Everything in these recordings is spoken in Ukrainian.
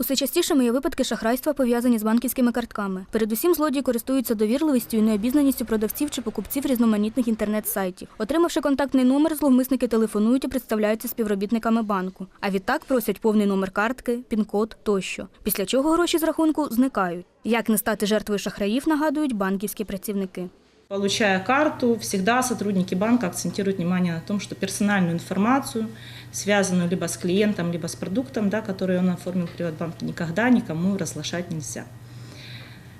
Усе частішими є випадки шахрайства, пов'язані з банківськими картками. Передусім, злодії користуються довірливістю і необізнаністю продавців чи покупців різноманітних інтернет-сайтів. Отримавши контактний номер, зловмисники телефонують і представляються співробітниками банку. А відтак просять повний номер картки, пін-код тощо. Після чого гроші з рахунку зникають. Як не стати жертвою шахраїв, нагадують банківські працівники. Получая карту, всегда сотрудники банка акцентируют внимание на том, что персональную информацию, связанную либо с клиентом, либо с продуктом, да, который он оформил в Приватбанке, никогда никому разглашать нельзя.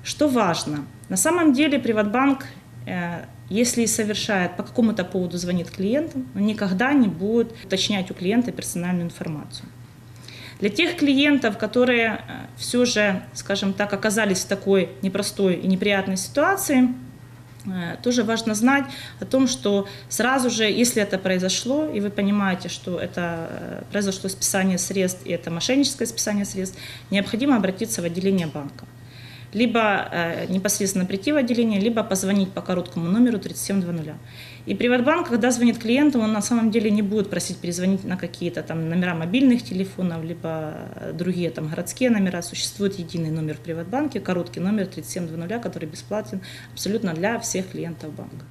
Что важно? На самом деле Приватбанк, э, если и совершает по какому-то поводу звонит клиентам, он никогда не будет уточнять у клиента персональную информацию. Для тех клиентов, которые все же, скажем так, оказались в такой непростой и неприятной ситуации, э, тоже важно знать о том, что сразу же, если это произошло, и вы понимаете, что это э, произошло списание средств, и это мошенническое списание средств, необходимо обратиться в отделение банка. Либо э, непосредственно прийти в отделение, либо позвонить по короткому номеру 3720. И Приватбанк, когда звонит клиенту, он на самом деле не будет просить перезвонить на какие-то там номера мобильных телефонов, либо э, другие там городские номера. Существует единый номер в Приватбанке, короткий номер 3720, который бесплатен абсолютно для всех клиентов банка.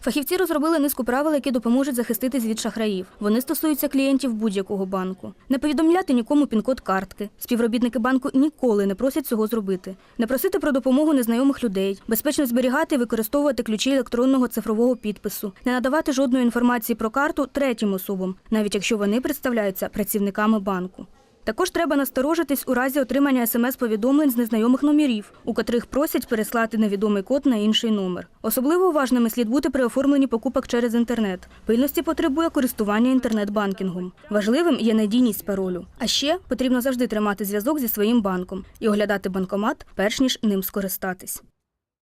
Фахівці розробили низку правил, які допоможуть захиститись від шахраїв. Вони стосуються клієнтів будь-якого банку. Не повідомляти нікому пін-код картки. Співробітники банку ніколи не просять цього зробити. Не просити про допомогу незнайомих людей, безпечно зберігати і використовувати ключі електронного цифрового підпису, не надавати жодної інформації про карту третім особам, навіть якщо вони представляються працівниками банку. Також треба насторожитись у разі отримання смс-повідомлень з незнайомих номерів, у котрих просять переслати невідомий код на інший номер. Особливо уважними слід бути при оформленні покупок через інтернет. Пильності потребує користування інтернет-банкінгом. Важливим є надійність паролю. А ще потрібно завжди тримати зв'язок зі своїм банком і оглядати банкомат, перш ніж ним скористатись.